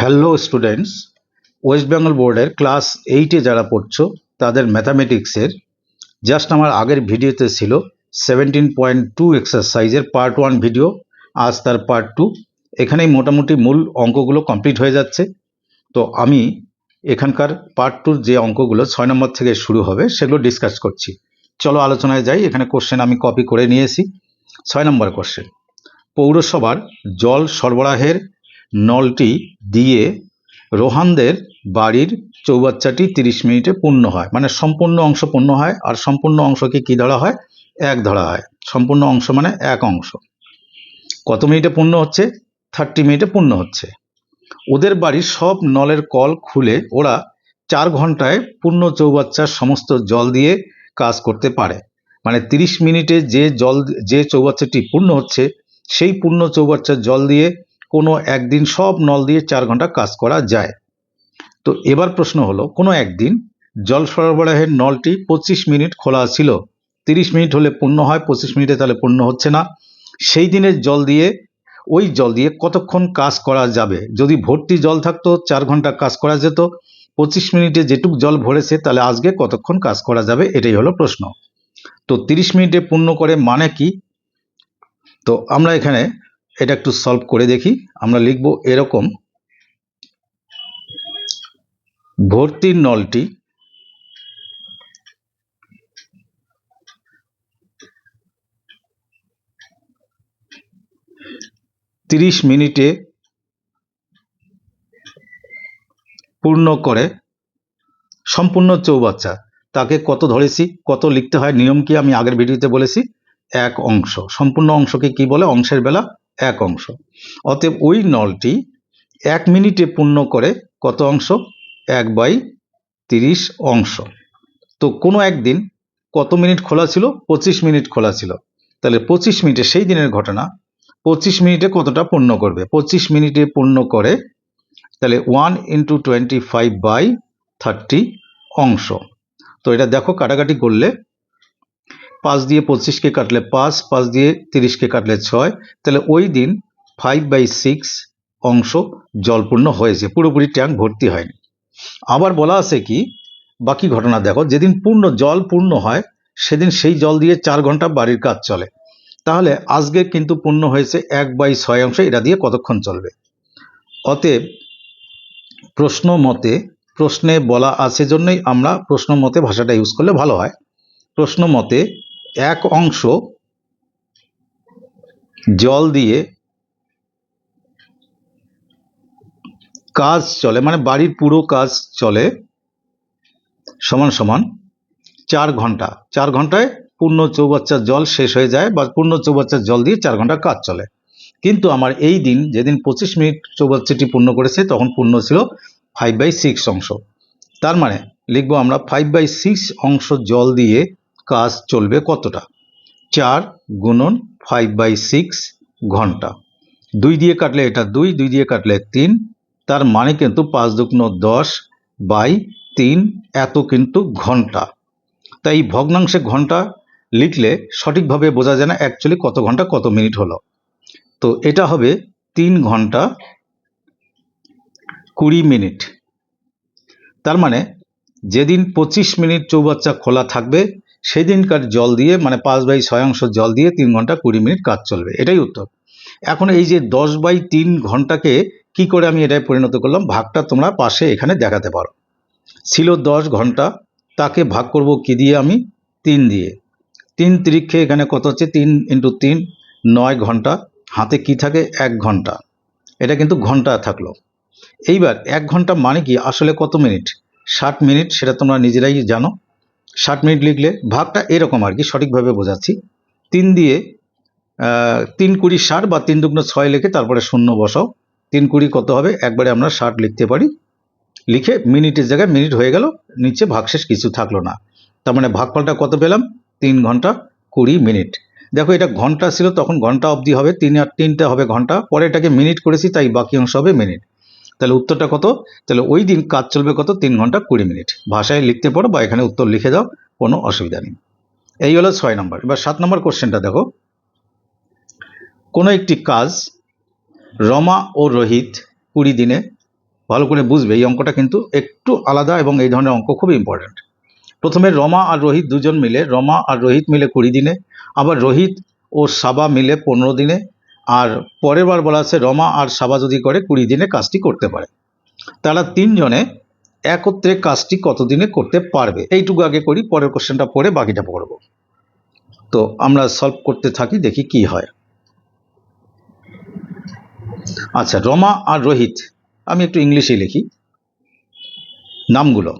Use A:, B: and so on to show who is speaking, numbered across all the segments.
A: Hello students West Bengal বোর্ডের class এইটে যারা পড়ছো, তাদের ম্যাথামেটিক্সের জাস্ট আমার আগের ভিডিওতে ছিল সেভেন্টিন পয়েন্ট টু এক্সারসাইজের পার্ট ওয়ান ভিডিও আজ তার পার্ট টু এখানেই মোটামুটি মূল অঙ্কগুলো কমপ্লিট হয়ে যাচ্ছে। তো আমি এখানকার পার্ট টুর যে অঙ্কগুলো ছয় নম্বর থেকে শুরু হবে, সেগুলো ডিসকাস করছি। চলো আলোচনায় যাই। এখানে কোশ্চেন আমি কপি করে নিয়েছি। ছয় নম্বর কোশ্চেন পৌরসভার জল সরবরাহের নলটি দিয়ে রোহানদের বাড়ির চৌবাচ্চাটি তিরিশ মিনিটে পূর্ণ হয়। মানে সম্পূর্ণ অংশ পূর্ণ হয় আর সম্পূর্ণ অংশকে কি ধরা হয়? এক ধরা হয়। সম্পূর্ণ অংশ মানে এক অংশ। কত মিনিটে পূর্ণ হচ্ছে? থার্টি মিনিটে পূর্ণ হচ্ছে। ওদের বাড়ির সব নলের কল খুলে ওরা চার ঘন্টায় পূর্ণ চৌবাচ্চার সমস্ত জল দিয়ে কাজ করতে পারে। মানে তিরিশ মিনিটে যে জল, যে চৌবাচ্চাটি পূর্ণ হচ্ছে, সেই পূর্ণ চৌবাচ্চার জল দিয়ে কোনো একদিন সব নল দিয়ে চার ঘণ্টা কাজ করা যায়। তো এবার প্রশ্ন হলো, কোনো একদিন জল সরবরাহের নলটি পঁচিশ মিনিট খোলা ছিল, তিরিশ মিনিট হলে পূর্ণ হয়, পঁচিশ মিনিটে তাহলে পূর্ণ হচ্ছে না। সেই দিনের জল দিয়ে, ওই জল দিয়ে কতক্ষণ কাজ করা যাবে? যদি ভর্তি জল থাকতো, চার ঘণ্টা কাজ করা যেত, পঁচিশ মিনিটে যেটুক জল ভরেছে, তাহলে আজকে কতক্ষণ কাজ করা যাবে? এটাই হলো প্রশ্ন। তো তিরিশ মিনিটে পূর্ণ করে মানে কি? তো আমরা এখানে এটা একটু সলভ করে দেখি। আমরা লিখব এরকম। ভর্তির নলটি তিরিশ মিনিটে পূর্ণ করে। সম্পূর্ণ চৌবাচ্চা। তাকে কত ধরেছি, কত লিখতে হয়, নিয়ম কি আমি আগের ভিডিওতে বলেছি? এক অংশ। সম্পূর্ণ অংশকে কি বলে? অংশের বেলা এক অংশ। অতএব ওই নলটি এক মিনিটে পূর্ণ করে কত অংশ? এক বাই তিরিশ অংশ। তো কোনো একদিন কত মিনিট খোলা ছিল? পঁচিশ মিনিট খোলা ছিল। তাহলে পঁচিশ মিনিটে সেই দিনের ঘটনা, পঁচিশ মিনিটে কতটা পূর্ণ করবে? পঁচিশ মিনিটে পূর্ণ করে, তাহলে one into twenty five by thirty অংশ। তো এটা দেখো কাটাকাটি করলে পাঁচ দিয়ে পঁচিশকে কাটলে পাঁচ পাঁচ দিয়ে তিরিশকে কাটলে ছয়, তাহলে ওই দিন ফাইভ বাই সিক্স অংশ জলপূর্ণ হয়েছে পুরোপুরি ট্যাঙ্ক ভর্তি হয়নি। আবার বলা আছে কি, বাকি ঘটনা দেখো, যেদিন পূর্ণ জল পূর্ণ হয়, সেদিন সেই জল দিয়ে চার ঘণ্টা বাড়ির কাজ চলে। তাহলে আজকে কিন্তু পূর্ণ হয়েছে এক বাই ছয় অংশ, এটা দিয়ে কতক্ষণ চলবে? অতএব প্রশ্ন মতে, প্রশ্নে বলা আছে জন্যই আমরা প্রশ্ন মতে ভাষাটা ইউজ করলে ভালো হয়। প্রশ্ন মতে এক অংশ জল দিয়ে কাজ চলে মানে বাড়ির পুরো কাজ চলে সমান সমান চার ঘণ্টা। চার ঘন্টায় পূর্ণ চৌবাচ্চার জল শেষ হয়ে যায় বা পূর্ণ চৌবাচ্চার জল দিয়ে চার ঘণ্টা কাজ চলে। কিন্তু আমার এই দিন, যেদিন পঁচিশ মিনিট চৌবাচ্চাটি পূর্ণ করেছে, তখন পূর্ণ ছিল ফাইভ বাই সিক্স অংশ। তার মানে লিখব আমরা ফাইভ বাই সিক্স অংশ জল দিয়ে কাজ চলবে কতটা? চার গুণন ফাইভ বাই সিক্স ঘণ্টা। দুই দিয়ে কাটলে এটা দুই দুই দিয়ে কাটলে তিন, তার মানে কিন্তু পাঁচ দুগ্ন দশ বাই তিন এত কিন্তু ঘণ্টা। তাই এই ভগ্নাংশে ঘণ্টা লিখলে সঠিকভাবে বোঝা যায় না অ্যাকচুয়ালি কত ঘণ্টা, কত মিনিট হলো। তো এটা হবে তিন ঘণ্টা কুড়ি মিনিট। তার মানে যেদিন পঁচিশ মিনিট চৌবাচ্চা খোলা থাকবে সেদিনকার জল দিয়ে মানে পাঁচ বাই ছয় অংশ জল দিয়ে তিন ঘণ্টা কুড়ি মিনিট কাজ চলবে, এটাই উত্তর। এখন এই যে দশ বাই তিন ঘন্টাকে কি করে আমি এটাই পরিণত করলাম? ভাগটা তোমরা পাশে এখানে দেখাতে পারো। ছিল দশ ঘণ্টা, তাকে ভাগ করব কি দিয়ে আমি? তিন দিয়ে। তিন তিরিক্ষে এখানে কত হচ্ছে? তিন ইন্টু তিন, নয় ঘণ্টা। হাতে কি থাকে? এক ঘণ্টা। এটা কিন্তু ঘণ্টা থাকল। এইবার এক ঘণ্টা মানে কি? আসলে কত মিনিট? ষাট মিনিট, সেটা তোমরা নিজেরাই জানো। ষাট মিনিট লিখলে ভাগটা এরকম আর কি, সঠিকভাবে বোঝাচ্ছি। তিন দিয়ে তিন কুড়ি ষাট বা তিন দুগ্ন ছয় লিখে তারপরে শূন্য বসাও। তিন কুড়ি কত হবে? একবারে আমরা ষাট লিখতে পারি। লিখে মিনিটের জায়গায় মিনিট হয়ে গেল, নিচে ভাগশেষ কিছু থাকল না। তার মানে ভাগফলটা কত পেলাম? তিন ঘণ্টা কুড়ি মিনিট। দেখো এটা ঘণ্টা ছিল, তখন ঘণ্টা অবধি হবে, তিন আর তিনটা হবে ঘণ্টা, পরে এটাকে মিনিট করেছি, তাই বাকি অংশ হবে মিনিট। তাহলে উত্তরটা কত? তাহলে ওই দিন কাজ চলবে কত? তিন ঘণ্টা কুড়ি মিনিট। ভাষায় লিখতে পারো বা এখানে উত্তর লিখে দাও, কোনো অসুবিধা নেই। এই হলো ছয় নম্বর। এবার সাত নম্বর কোশ্চেনটা দেখো। কোনো একটি কাজ রমা ও রোহিত কুড়ি দিনে, ভালো করে বুঝবে, এই অঙ্কটা কিন্তু একটু আলাদা এবং এই ধরনের অঙ্ক খুব ইম্পর্ট্যান্ট প্রথমে রমা আর রোহিত দুজন মিলে, রমা আর রোহিত মিলে কুড়ি দিনে, আবার রোহিত ও সাবা মিলে পনেরো দিনে আর পরের বার বলা আছে, রমা আর সাবা যদি করে, কুড়ি দিনে কাজটি করতে পারে। তারা তিনজনে একত্রে কাজটি কতদিনে করতে পারবে? এইটুকু আগে করি, পরের কোশ্চেনটা পড়ে বাকিটা পড়ব। তো আমরা সলভ করতে থাকি, দেখি কি হয়। আচ্ছা রমা আর রোহিত, আমি একটু ইংলিশে লিখি। নামগুলো,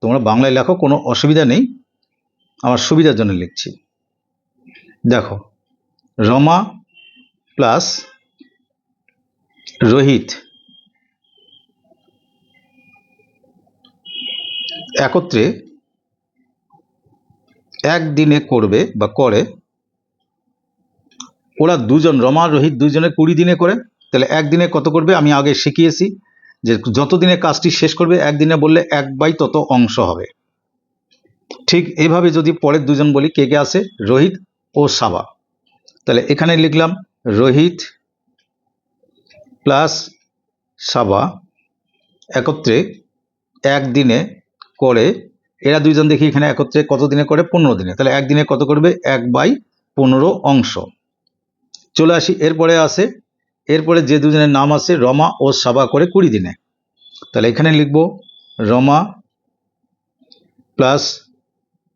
A: তোমরা বাংলায় লেখো, কোনো অসুবিধা নেই। আমার সুবিধার জন্য লিখছি। দেখো, রমা প্লাস রোহিত। একত্রে একদিনে করবে বা করে, ওরা দুজন, রমা রোহিত দুজনে কুড়ি দিনে করে, তাহলে একদিনে কত করবে? আমি আগে শিখিয়েছি যে যত দিনে কাজটি শেষ করবে, একদিনে বললে এক বাই তত অংশ হবে। ঠিক এইভাবে যদি পরের দুজন বলি, কে কে আছে? রোহিত ও সাবা। তাহলে এখানে লিখলাম রোহিত প্লাস সাবা একত্রে একদিনে করে, এরা দুইজন দেখি এখানে একত্রে কত দিনে করে? পনেরো দিনে। তাহলে একদিনে কত করবে? এক বাই পনেরো অংশ। চলে আসি, এরপরে আছে, এরপরে যে দুজনের নাম আছে, রমা ও সাবা করে কুড়ি দিনে। তাহলে এখানে লিখব, রমা প্লাস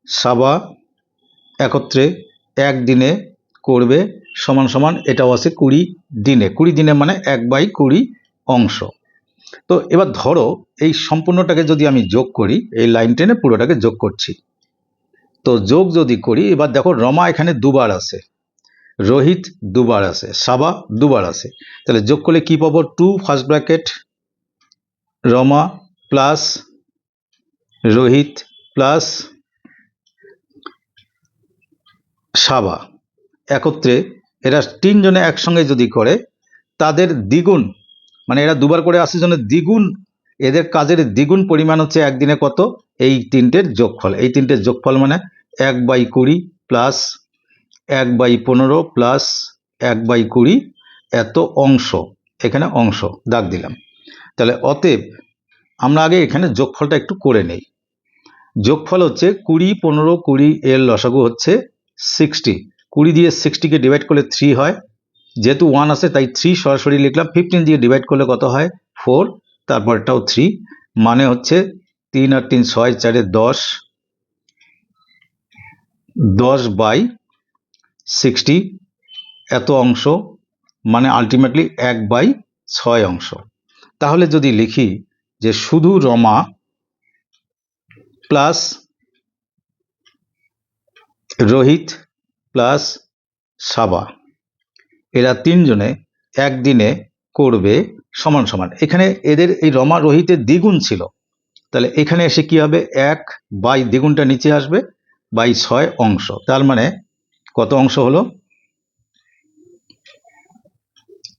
A: সাবা একত্রে একদিনে করবে সমান সমান এটাও আছে কুড়ি দিনে। কুড়ি দিনে মানে এক বাই কুড়ি অংশ। তো এবার ধরো এই সম্পূর্ণটাকে যদি আমি যোগ করি, এই লাইন টেনে পুরোটাকে যোগ করছি। তো যোগ যদি করি, এবার দেখো রমা এখানে দুবার আছে, রোহিত দুবার আছে, সাবা দুবার আছে। তাহলে যোগ করলে কি পাবো? Two first bracket, Rama plus Rohit plus Saba. একত্রে এরা তিনজনে একসঙ্গে যদি করে, তাদের দ্বিগুণ মানে এরা দুবার করে আসার জন্য দ্বিগুণ, এদের কাজের দ্বিগুণ পরিমাণ হচ্ছে একদিনে কত? এই তিনটের যোগফল। এই তিনটের যোগফল মানে এক বাই কুড়ি প্লাস এক বাই পনেরো প্লাস এক বাই কুড়ি এত অংশ। এখানে অংশ, দাগ দিলাম। তাহলে অতএব আমরা আগে এখানে যোগফলটা একটু করে নেই। যোগফল হচ্ছে কুড়ি পনেরো কুড়ি এর লসাগু হচ্ছে সিক্সটি কুড়ি দিয়ে সিক্সটিকে ডিভাইড করলে থ্রি হয়। যেহেতু ওয়ান আছে, তাই থ্রি সরাসরি লিখলাম। ফিফটিন দিয়ে ডিভাইড করলে কত হয়? ফোর তারপরটাও থ্রি মানে হচ্ছে তিন আর তিন ছয়, চারে দশ। দশ বাই সিক্সটি এত অংশ। মানে আলটিমেটলি এক বাই ছয় অংশ। তাহলে যদি লিখি যে শুধু রমা প্লাস রোহিত প্লাস সাবা। এরা তিনজনে একদিনে করবে সমান সমান। এখানে এদের এই রমা রোহিতের দ্বিগুণ ছিল। তাহলে এখানে এসে কি হবে? এক বাই দ্বিগুণটা নিচে আসবে, বাই ছয় অংশ। তার মানে কত অংশ হলো?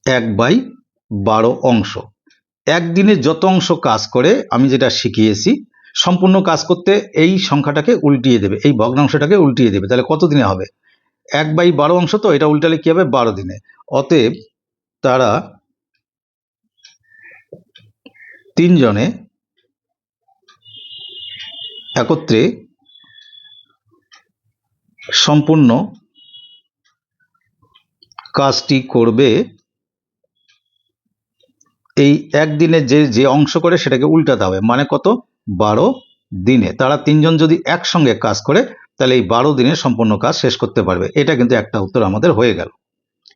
A: এক বাই বারো অংশ। একদিনে যত অংশ কাজ করে, আমি যেটা শিখিয়েছি, সম্পূর্ণ কাজ করতে এই সংখ্যাটাকে উল্টিয়ে দেবে, এই ভগ্নাংশটাকে উল্টিয়ে দেবে। তাহলে কত দিনে হবে? এক বাই বারো অংশ তো, এটা উল্টালে কি হবে? বারো দিনে। অতএব তারা তিনজনে একত্রে সম্পূর্ণ কাজটি করবে। এই একদিনে যে যে অংশ করে সেটাকে উল্টাতে হবে। মানে কত? বারো দিনে। তারা তিনজন যদি একসঙ্গে কাজ করে তাহলে এই বারো দিনে সম্পূর্ণ কাজ শেষ করতে পারবে। এটা কিন্তু একটা উত্তর আমাদের হয়ে গেল।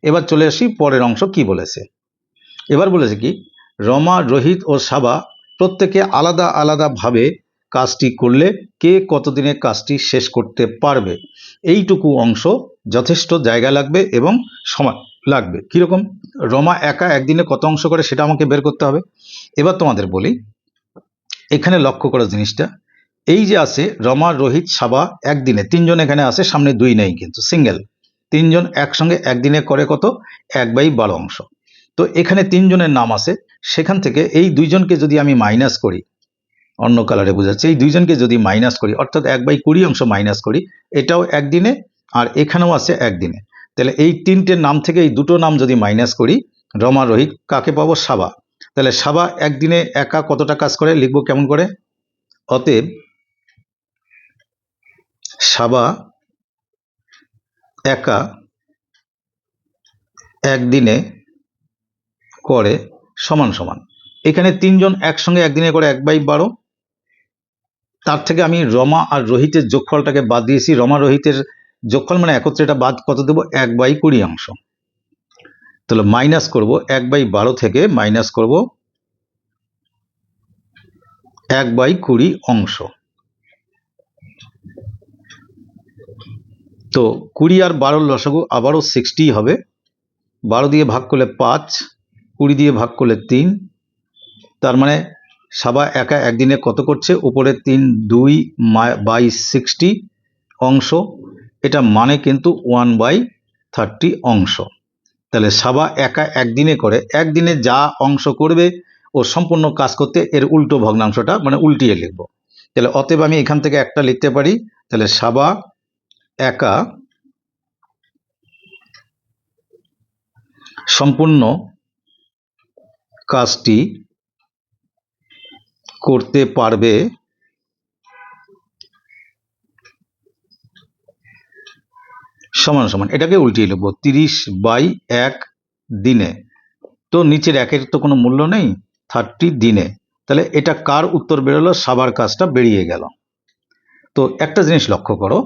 A: এবার চলে আসি পরের অংশ কি বলেছে। এবার বলেছে কি, রমা, রোহিত ও সাবা প্রত্যেকে আলাদা আলাদাভাবে কাজটি করলে কে কতদিনে কাজটি শেষ করতে পারবে। এইটুকু অংশ যথেষ্ট জায়গা লাগবে এবং সময় লাগবে। কীরকম? রমা একা একদিনে কত অংশ করে সেটা আমাকে বের করতে হবে। এবার তোমাদের বলি। এখানে লক্ষ্য করা জিনিসটা। এই যে আছে, রমা, রোহিত, সাবা একদিনে, তিনজন এখানে আছে, সামনে দুই নেই কিন্তু, সিঙ্গেল। তিনজন একসঙ্গে একদিনে করে কত? এক বাই বারো অংশ। তো এখানে তিনজনের নাম আছে, সেখান থেকে এই দুইজনকে যদি আমি মাইনাস করি, অন্য কালারে বোঝাচ্ছে, এই দুইজনকে যদি মাইনাস করি, অর্থাৎ এক বাই কুড়ি অংশ মাইনাস করি, এটাও একদিনে আর এখানেও আছে একদিনে। তাহলে এই তিনটের নাম থেকে এই দুটো নাম যদি মাইনাস করি, রমা, রোহিত, কাকে পাবো? সাবা। তাহলে সাবা একদিনে একা কতটা কাজ করে, লিখব কেমন করে? অতএব সাবা একা একদিনে করে সমান সমান। এখানে তিনজন একসঙ্গে একদিনে করে এক বাই বারো। তার থেকে আমি রমা আর রোহিতের যোগফলটাকে বাদ দিয়েছি। রমা রোহিতের যোগফল মানে একত্রে এটা বাদ কত দেবো? এক বাই কুড়ি অংশ। তাহলে মাইনাস করব এক বাই বারো থেকে মাইনাস করব এক বাই কুড়ি অংশ। তো কুড়ি আর বারোর লসাগু আবারও সিক্সটি হবে। বারো দিয়ে ভাগ করলে পাঁচ, কুড়ি দিয়ে ভাগ করলে তিন। তার মানে সাবা একা একদিনে কত করছে? উপরে তিন, দুই বাই সিক্সটি অংশ। এটা মানে কিন্তু ওয়ান বাই থার্টি অংশ। তাহলে সাবা একা একদিনে করে, একদিনে যা অংশ করবে ও সম্পূর্ণ কাজ করতে এর উল্টো ভগ্নাংশটা মানে উল্টিয়ে লিখব। তাহলে অতএব আমি এখান থেকে একটা লিখতে পারি। তাহলে সাবা একা সম্পূর্ণ কাজটি করতে পারবে সমান সমান। এটাকে উল্টিয়ে লিখব, তিরিশ বাই এক দিনে। তো নিচের একের তো কোনো মূল্য নেই থার্টি দিনে। তাহলে এটা কার উত্তর বেরোলো? সাবার কাজটা বেরিয়ে গেল। তো একটা জিনিস লক্ষ্য করো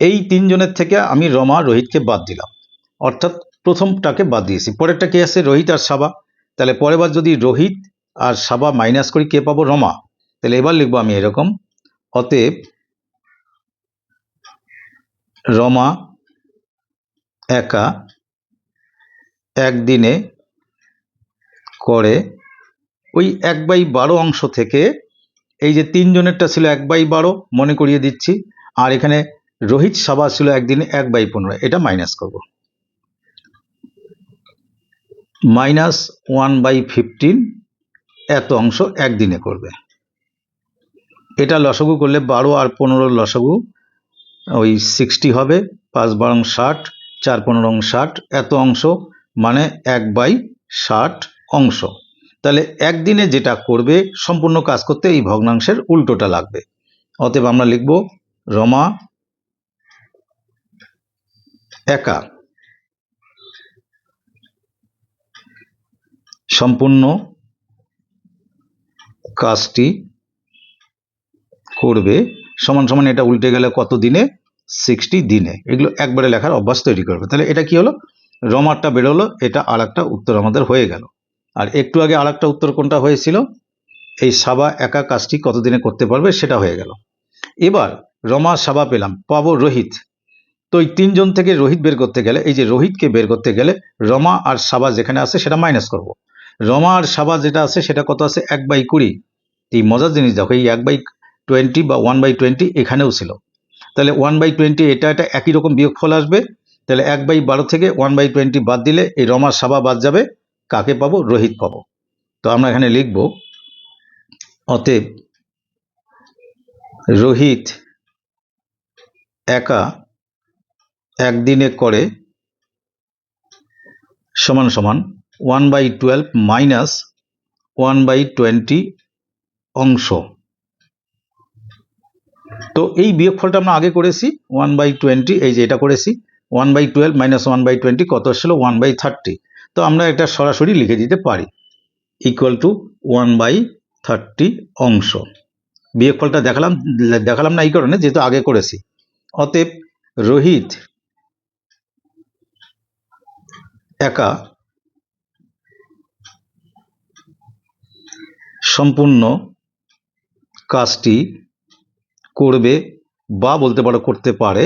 A: এই তিনজনের থেকে আমি রমা, রোহিতকে বাদ দিলাম। অর্থাৎ প্রথমটাকে বাদ দিয়েছি। পরেরটা কে আছে? রোহিত আর সাবা। তাহলে পরেরবার যদি রোহিত আর সাবা মাইনাস করি, কে পাবো? রমা। তাহলে এবার লিখব আমি এরকম। অতএব রমা একা একদিনে করে ওই এক বাই বারো অংশ থেকে এই যে তিনজনেরটা ছিল এক বাই বারো, মনে করিয়ে দিচ্ছি। আর এখানে রোহিত সাবা ছিল একদিনে এক বাই পনেরো, এটা মাইনাস করব। মাইনাস ওয়ান বাই ফিফটিন এত অংশ একদিনে করবে। এটা লসগু করলে বারো আর পনেরোর লসগু, ওই সিক্সটি হবে, পাঁচ বারং ষাট, চার পনেরো ষাট, এত অংশ মানে এক বাই ষাট অংশ। তাহলে একদিনে যেটা করবে, সম্পূর্ণ কাজ করতে এই ভগ্নাংশের উল্টোটা লাগবে। অতএব আমরা লিখব রমা একা। সম্পূর্ণ কাজটি করবে। সমান সমান এটা উল্টে গেলে কত দিনে? সিক্সটি দিনে। এগুলো একবারে লেখার অভ্যাস তৈরি করবে। তাহলে এটা কি হলো? রমারটা বেরোলো, এটা আর একটা উত্তর আমাদের হয়ে গেল। আর একটু আগে আর একটা উত্তর কোনটা হয়েছিল? এই সাবা একা কাজটি কতদিনে করতে পারবে সেটা হয়ে গেল। এবার রমা সাবা পেলাম, পাবো রোহিত। তো এই তিনজন থেকে রোহিত বের করতে গেলে, এই যে রোহিতকে বের করতে গেলে রমা আর সাবা যেখানে আছে সেটা মাইনাস করব। রমা আর সাবা যেটা আছে সেটা কত আছে? এক বাই কুড়ি। এই মজার জিনিস দেখো, এই এক বাই টোয়েন্টি বা ওয়ান বাই টোয়েন্টি এখানেও ছিল। তাহলে ওয়ান বাই টোয়েন্টি এটা এটা একই রকম বিয়োগফল আসবে। তাহলে এক বাই বারো থেকে ওয়ান বাই টোয়েন্টি বাদ দিলে এই রমা সাবা বাদ যাবে। কাকে পাবো? রোহিত পাবো। তো আমরা এখানে লিখব, অতএব রোহিত একা একদিনে করে সমান সমান one by twelve minus one by twenty অংশ। তো এই বিয়োগফলটা আমরা আগে করেছি ওয়ান বাই টোয়েন্টি এই যে এটা করেছি one by twelve minus one by twenty কত ছিল ওয়ান বাই থার্টি তো আমরা এটা সরাসরি লিখে দিতে পারি equal to one by thirty অংশ। বিয়োগফলটা দেখালাম দেখালাম না এই কারণে, যেহেতু আগে করেছি। অতএব রোহিত একা সম্পূর্ণ কাজটি করবে বা বলতে পারো করতে পারে,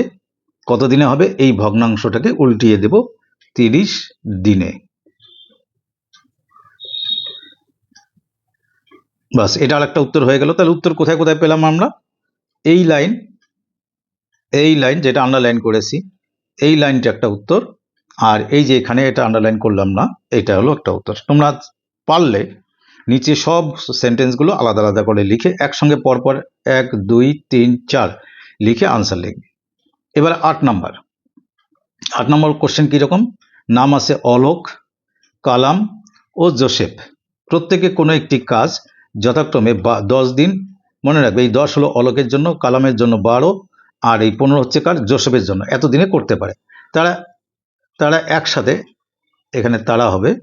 A: কতদিনে হবে? এই ভগ্নাংশটাকে উল্টিয়ে দেব তিরিশ দিনে। বাস, এটা আরেকটা উত্তর হয়ে গেল। তাহলে উত্তর কোথায় কোথায় পেলাম আমরা? এই লাইন এই লাইন যেটা আন্ডারলাইন করেছি, এই লাইনটা একটা উত্তর আর এই যে এখানে এটা আন্ডারলাইন করলাম না, এটা হলো একটা উত্তর। তোমরা পারলে নিচে সব সেন্টেন্সগুলো আলাদা আলাদা করে লিখে একসঙ্গে পরপর এক, দুই, তিন, চার লিখে আনসার লিখবে। এবার আট নাম্বার আট নম্বর কোশ্চেন কীরকম নাম আছে অলোক, কালাম ও জোসেফ। প্রত্যেকে কোনো একটি কাজ যথাক্রমে বা, দশ দিন মনে রাখবে, এই দশ হলো অলোকের জন্য, কালামের জন্য বারো, আর এই পনেরো হচ্ছে কার? জোসেফের জন্য। এতদিনে করতে পারে। তারা তারা একসাথে এখানে তারা হবে।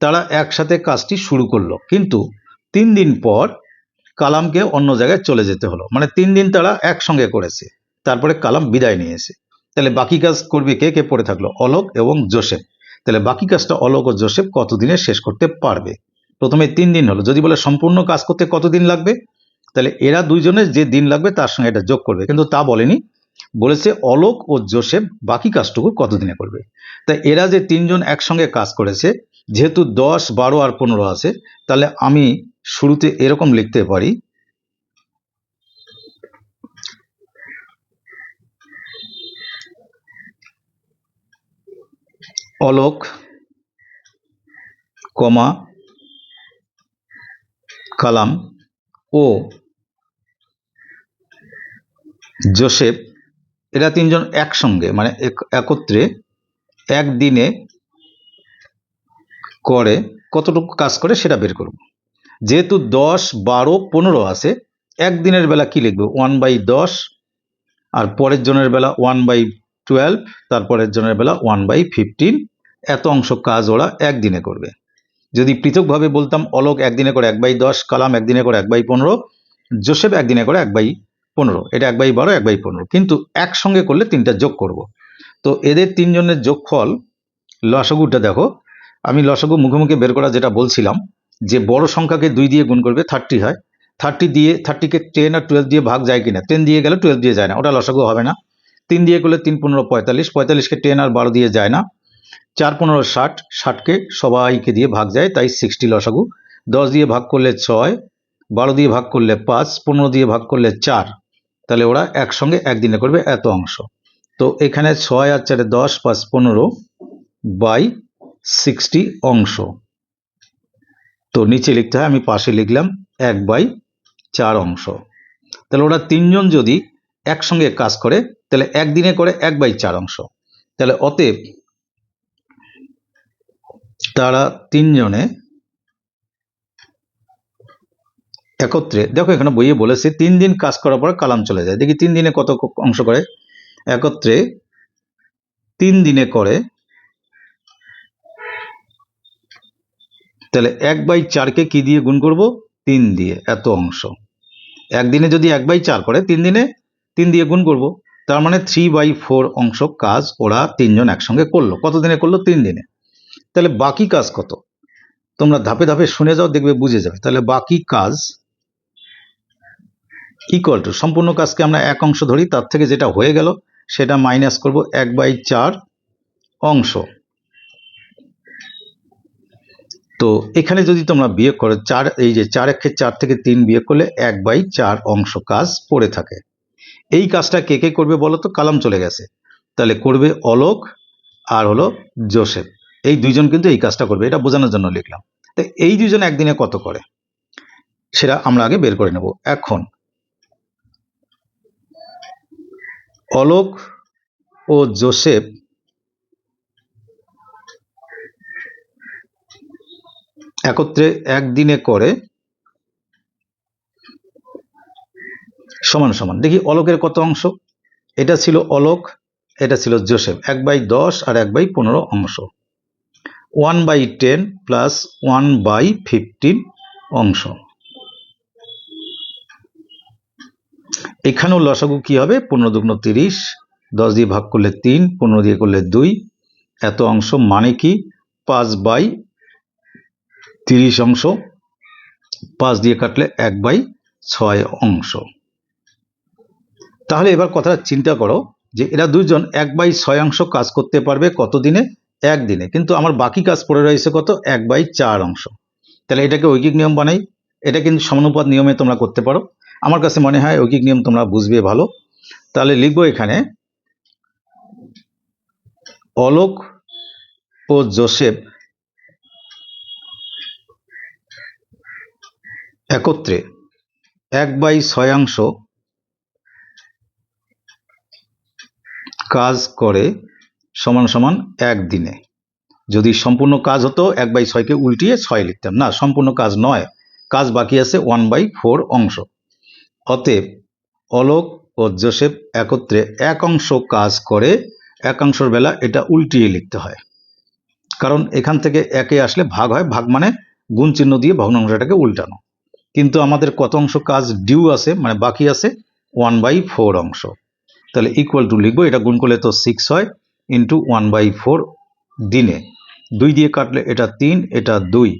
A: তারা একসাথে কাজটি শুরু করল। কিন্তু তিন দিন পর কালামকে অন্য জায়গায় চলে যেতে হলো। মানে তিন দিন তারা একসঙ্গে করেছে। তারপরে কালাম বিদায় নিয়েছে। তাহলে বাকি কাজ করবে কে? কে পড়ে থাকল? অলোক এবং জোসেফ। তাহলে বাকি কাজটা অলোক ও জোসেফ কতদিনে শেষ করতে পারবে? প্রথমে তিন দিন হলো। যদি বলে সম্পূর্ণ কাজ করতে কতদিন লাগবে? তাহলে এরা দুইজনের যে দিন লাগবে তার সঙ্গে এটা যোগ করবে। কিন্তু তা বলেনি। বলেছে অলোক ও জোসেফ বাকি কাজটুকু কতদিনে করবে। তাই এরা যে তিনজন একসঙ্গে কাজ করেছে, যেহেতু দশ, বারো আর পনেরো আছে, তাহলে আমি শুরুতে এরকম লিখতে পারি। অলোক, কমা, কালাম ও জোসেফ এরা তিনজন একসঙ্গে মানে এক- একত্রে একদিনে করে কতটুকু কাজ করে সেটা বের করব। যেহেতু দশ, বারো, পনেরো আছে, একদিনের বেলা কি লিখবে? ওয়ান বাই দশ, আর পরের জনের বেলা ওয়ান বাই টুয়েলভ তারপরের জনের বেলা ওয়ান বাই ফিফটিন, এত অংশ কাজ ওরা একদিনে করবে। যদি পৃথকভাবে বলতাম অলোক একদিনে করে এক বাই দশ, কালাম একদিনে করে এক বাই পনেরো, জোসেফ একদিনে করে এক বাই পনেরো, এটা এক বাই বারো, এক বাই পনেরো। কিন্তু একসঙ্গে করলে তিনটা যোগ করব। তো এদের তিনজনের যোগফল, লসাগুটা দেখো। আমি লসাগু মুখে মুখে বের করা যেটা বলছিলাম, যে বড় সংখ্যাকে দুই দিয়ে গুণ করবে থার্টি হয়। থার্টি দিয়ে থার্টিকে টেন আর টুয়েলভ দিয়ে ভাগ যায় কিনা? টেন দিয়ে গেলে টুয়েলভ দিয়ে যায় না, ওটা লসাগু হবে না। তিন দিয়ে করলে তিন পনেরো পঁয়তাল্লিশ, পঁয়তাল্লিশকে টেন আর বারো দিয়ে যায় না। চার পনেরো ষাট, ষাটকে সবাইকে দিয়ে ভাগ যায়, তাই সিক্সটি লসাগু। দশ দিয়ে ভাগ করলে ছয়, বারো দিয়ে ভাগ করলে পাঁচ, পনেরো দিয়ে ভাগ করলে চার। তাহলে ওরা একসঙ্গে একদিনে করবে এত অংশ। তো এখানে ছয় আর চারে দশ পাঁচ পনেরো বাই সিক্সটি অংশ। তো নিচে লিখতে হয়, আমি পাশে লিখলাম এক বাই চার অংশ। তাহলে ওরা তিনজন যদি একসঙ্গে কাজ করে, তাহলে একদিনে করে এক বাই চার অংশ। তাহলে অতএব তারা তিনজনে একত্রে, দেখো এখানে বইয়ে বলেছে, তিন দিন কাজ করার পর কালাম চলে যায়। দেখি তিন দিনে কত অংশ করে? একত্রে তিন দিনে করে, তাহলে এক বাই চারকে কি দিয়ে গুণ করব? তিন দিয়ে, এত অংশ। একদিনে যদি এক বাই চার করে, তিন দিনে তিন দিয়ে গুণ করব, তার মানে থ্রি বাই ফোর অংশ কাজ ওরা তিনজন একসঙ্গে করল। কত দিনে করল? তিন দিনে। তাহলে বাকি কাজ কত? তোমরা ধাপে ধাপে শুনে যাও, দেখবে বুঝে যাবে। তাহলে বাকি কাজ ইকুয়াল টু সম্পূর্ণ কাজকে আমরা এক অংশ ধরি, তার থেকে যেটা হয়ে গেল, সেটা মাইনাস করব এক বাই চার অংশ। তো এখানে যদি তোমরা বিয়োগ করো, চার, এই যে চার একে চার থেকে তিন বিয়োগ করলে এক বাই চার অংশ কাজ পড়ে থাকে। এই কাজটা কে কে করবে বলো তো? কালাম চলে গেছে। তাহলে করবে অলোক আর হলো জোসেফ। এই দুইজন কিন্তু এই কাজটা করবে, এটা বোঝানোর জন্য লিখলাম। তো এই দুইজন একদিনে কত করে? সেটা আমরা আগে বের করে নেব। এখন অলোক ও জোসেফ একত্রে একদিনে করে। সমান সমান। দেখি অলোকের কত অংশ? এটা ছিল অলোক, এটা ছিল জোসেফ। এক বাই দশ আর এক বাই পনেরো অংশ। One by ten plus one by fifteen অংশ। এখানেও লসাগু কি হবে? পনেরো দুগুণ তিরিশ, দশ দিয়ে ভাগ করলে তিন, পনেরো দিয়ে করলে দুই। এত অংশ মানে কি? পাঁচ বাই তিরিশ অংশ। পাঁচ দিয়ে কাটলে এক বাই ছয় অংশ। তাহলে এবার কথাটা চিন্তা করো যে এরা দুজন এক বাই ছয় অংশ কাজ করতে পারবে কত দিনে একদিনে। কিন্তু আমার বাকি কাজ পড়ে রয়েছে কত? এক বাই চার অংশ। তাহলে এটাকে ঐকিক নিয়ম বানাই। এটা কিন্তু সমানুপাত নিয়মে তোমরা করতে পারো। আমার কাছে মনে হয় ঐকিক নিয়ম তোমরা বুঝবে ভালো। তাহলে লিখব এখানে, অলোক ও জোসেফ একত্রে এক বাই ছয়াংশ কাজ করে সমান সমান একদিনে যদি সম্পূর্ণ কাজ হতো, এক বাই ছয়কে উল্টিয়ে ছয় লিখতাম। না, সম্পূর্ণ কাজ নয়, কাজ বাকি আছে ওয়ান বাই ফোর অংশ। অতএব অলোক ও জোসেফ একত্রে এক অংশ কাজ করে একাংশর বেলা এটা উল্টিয়ে লিখতে হয়। কারণ এখান থেকে একে আসলে ভাগ হয়, ভাগ মানে গুণ চিহ্ন দিয়ে ভগ্নাংশটাকে উল্টানো। কিন্তু আমাদের কত অংশ কাজ ডিউ আছে মানে বাকি আছে, ওয়ান বাই ফোর অংশ। তাহলে ইকুয়াল টু লিখব, এটা গুণ করলে তো সিক্স হয় ইন্টু ওয়ান বাই ফোর দিনে। দুই দিয়ে কাটলে এটা তিন, এটা দুই।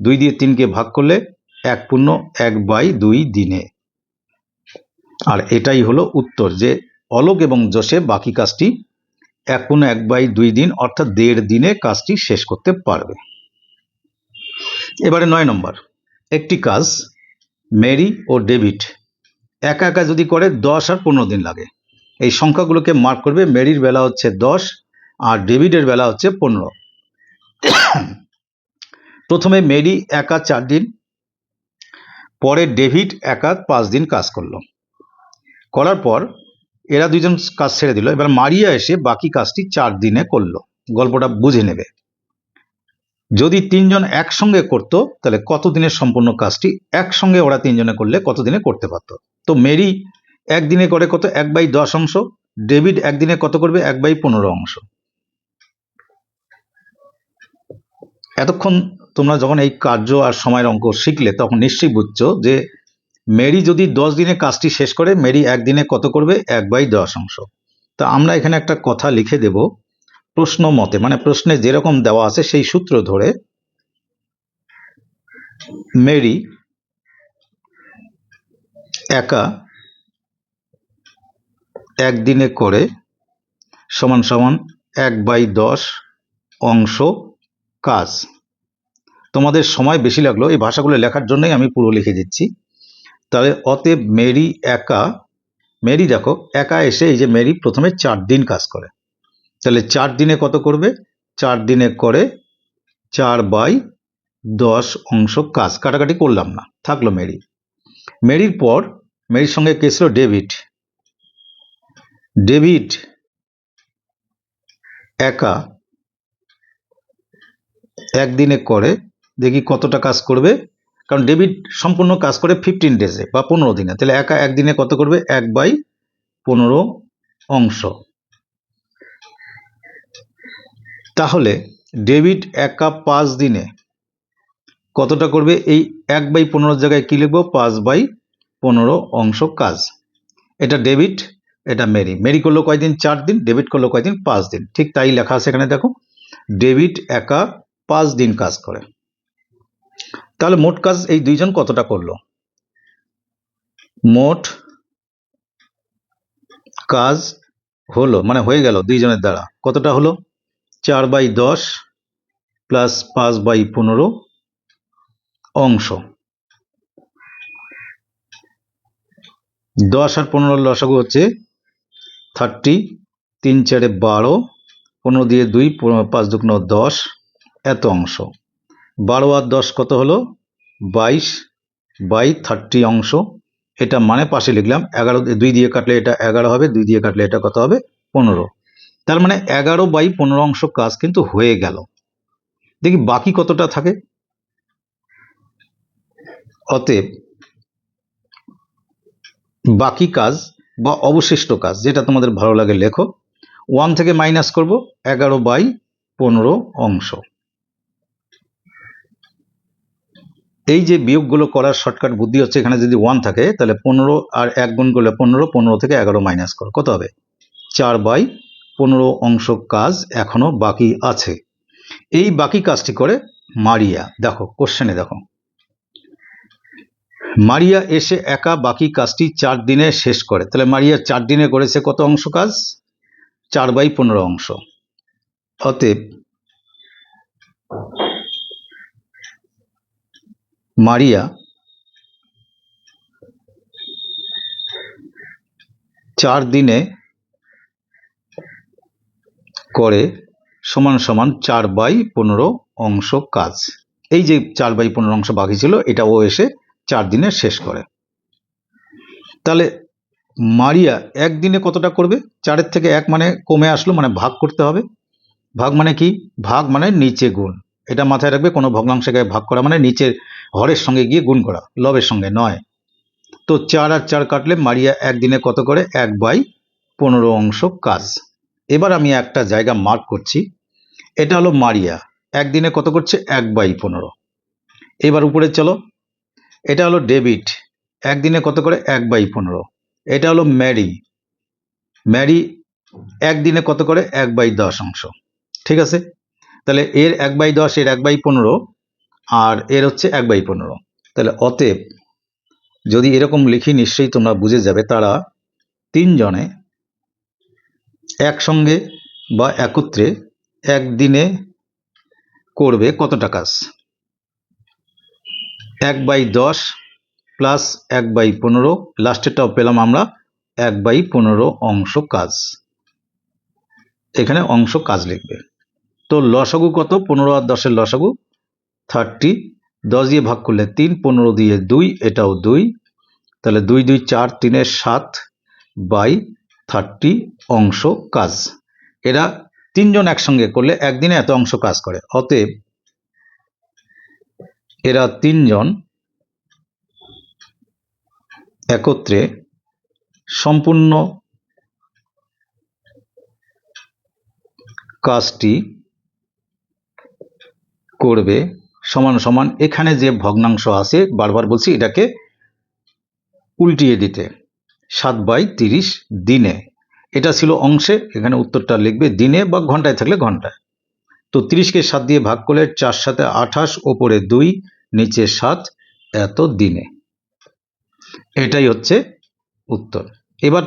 A: দুই দিয়ে তিনকে ভাগ করলে এক পূর্ণ এক বাই দুই দিনে। আর এটাই হলো উত্তর যে অলোক এবং জোসেফ বাকি কাজটি এখন এক বাই দুই দিন অর্থাৎ দেড় দিনে কাজটি শেষ করতে পারবে। এবারে নয় নম্বর, একটি কাজ মেরি ও ডেভিড একা একা যদি করে দশ আর পনেরো দিন লাগে। এই সংখ্যাগুলোকে মার্ক করবে, মেরির বেলা হচ্ছে দশ আর ডেভিডের বেলা হচ্ছে পনেরো। প্রথমে মেরি একা চার দিন, পরে ডেভিড একা পাঁচ দিন কাজ করল। করার পর এরা দুজন কাজ ছেড়ে দিল। এবার মারিয়া এসে বাকি কাজটি চার দিনে করল। গল্পটা বুঝে নেবে। যদি তিনজন একসঙ্গে করত, তাহলে কতদিনের সম্পূর্ণ কাজটি একসঙ্গে ওরা তিনজনে করলে কত দিনে করতে পারতো? তো মেরি একদিনে করে কত? এক বাই দশ অংশ। ডেভিড একদিনে কত করবে? এক বাই পনেরো অংশ। এতক্ষণ তোমরা যখন এই কার্য আর সময়ের অঙ্ক শিখলে, তখন নিশ্চয়ই বুঝছ যে মেরি যদি দশ দিনে কাজটি শেষ করে, মেরি একদিনে কত করবে? এক বাই দশ অংশ। তা আমরা এখানে একটা কথা লিখে দেব। প্রশ্ন মতে মানে প্রশ্নে যেরকম দেওয়া আছে সেই সূত্র ধরে মেরি একা একদিনে করে সমান সমান এক বাই দশ অংশ কাজ। তোমাদের সময় বেশি লাগল এই ভাষাগুলো লেখার জন্যই আমি পুরো লিখে দিচ্ছি। তাহলে অতএব মেরি একা, মেরি দেখো, একা এসে এই যে মেরি প্রথমে চার দিন কাজ করে। তাহলে চার দিনে কত করবে? চার দিনে করে চার বাই দশ অংশ কাজ। কাটাকাটি করলাম না, থাকল মেরি। মেরির পর, মেরির সঙ্গে কে ছিল? ডেভিড। ডেভিড একা একদিনে করে, দেখি কতটা কাজ করবে? কারণ ডেবিট সম্পূর্ণ কাজ করে ফিফটিন ডেজে বা পনেরো দিনে। তাহলে একা একদিনে কত করবে? এক বাই পনেরো অংশ। তাহলে ডেবিট একা পাঁচ দিনে কতটা করবে? এই এক বাই পনেরো জায়গায় কী লিখব? পাঁচ বাই পনেরো অংশ কাজ। এটা ডেবিট এটা মেরি মেরি করল কয়দিন? চার দিন। ডেবিট করল কয়দিন? পাঁচ দিন। ঠিক তাই লেখা আছে এখানে, দেখো। ডেবিট একা পাঁচ দিন কাজ করে। তাহলে মোট কাজ এই দুইজন কতটা করল? মোট কাজ হলো মানে হয়ে গেল দুইজনের দ্বারা। কতটা হলো? চার বাই দশ প্লাস পাঁচ বাই পনেরো অংশ। দশ আর পনেরো লসাগু হচ্ছে থার্টি তিন চারে বারো, পনেরো দিয়ে দুই পাঁচ দুগুণ দশ, এত অংশ। বারো আর দশ কত হলো? বাইশ বাই থার্টি অংশ। এটা মানে পাশে লিখলাম এগারো, দুই দিয়ে কাটলে এটা এগারো হবে, দুই দিয়ে কাটলে এটা কত হবে? পনেরো। তার মানে এগারো বাই পনেরো অংশ কাজ কিন্তু হয়ে গেল। দেখি বাকি কতটা থাকে? অতএব বাকি কাজ বা অবশিষ্ট কাজ যেটা তোমাদের ভালো লাগে লেখো। ওয়ান থেকে মাইনাস করব, এগারো বাই পনেরো অংশ। এই যে বিয়োগগুলো করার শর্টকাট বুদ্ধি হচ্ছে, এখানে যদি ওয়ান থাকে, তাহলে পনেরো আর এক গুণ করলে পনেরো পনেরো থেকে এগারো মাইনাস করো। কত হবে? চার বাই পনেরো অংশ কাজ এখনও বাকি আছে। এই বাকি কাজটি করে মারিয়া। দেখো কোশ্চেনে দেখো। মারিয়া এসে একা বাকি কাজটি চার দিনে শেষ করে। তাহলে মারিয়া চার দিনে করেছে কত অংশ কাজ? চার বাই পনেরো অংশ। অতএব মারিয়া। চার দিনে করে সমান সমান চার বাই পনেরো অংশ কাজ। এই যে চার বাই পনেরো অংশ বাকি ছিল, এটা ও এসে চার দিনে শেষ করে। তাহলে মারিয়া একদিনে কতটা করবে? চারের থেকে এক মানে কমে আসলো মানে ভাগ করতে হবে। ভাগ মানে কি? ভাগ মানে নিচে গুণ। এটা মাথায় রাখবে, কোনো ভগ্নাংশকে ভাগ করা মানে নিচের হরের সঙ্গে গিয়ে গুণ করা, লবের সঙ্গে নয়। তো চার আর চার কাটলে মারিয়া একদিনে কত করে? এক বাই পনেরো অংশ কাজ। এবার আমি একটা জায়গা মার্ক করছি, এটা হলো মারিয়া, একদিনে কত করছে? এক বাই পনেরো। এবার উপরে চলো, এটা হলো ডেবিট একদিনে কত করে? এক বাই পনেরো। এটা হলো ম্যারি ম্যারি একদিনে কত করে? এক বাই দশ অংশ। ঠিক আছে? তাহলে এর এক বাই দশ, এর এক বাই পনেরো, আর এর হচ্ছে এক বাই পনেরো। তাহলে অতএব যদি এরকম লিখি, নিশ্চয়ই তোমরা বুঝে যাবে তারা তিনজনে একসঙ্গে বা একত্রে একদিনে করবে কতটা কাজ এক বাই দশ প্লাস এক বাই পনেরো লাস্টেরটাও পেলাম আমরা এক বাই পনেরো অংশ কাজ। এখানে অংশ কাজ লিখবে। তো লসাগু কত? পনেরো আর দশের লসাগু থার্টি দশ দিয়ে ভাগ করলে তিন, পনেরো দিয়ে দুই, এটাও দুই। তাহলে দুই দুই, চার, তিনের সাত বাই থার্টি অংশ কাজ। এরা তিনজন একসঙ্গে করলে একদিনে এত অংশ কাজ করে। অতএব এরা তিনজন একত্রে সম্পূর্ণ কাজটি করবে সমান সমান এখানে যে ভগ্নাংশ আছে, বারবার বলছি এটাকে উল্টিয়ে দিতে। সাত বাই তিরিশ দিনে। এটা ছিল অংশে, এখানে উত্তরটা লিখবে দিনে বা ঘন্টায় থাকলে ঘন্টায়। তো তিরিশকে সাত দিয়ে ভাগ করলে চার সাথে আঠাশ, ওপরে দুই, নিচে সাত, এত দিনে। এটাই হচ্ছে উত্তর। এবার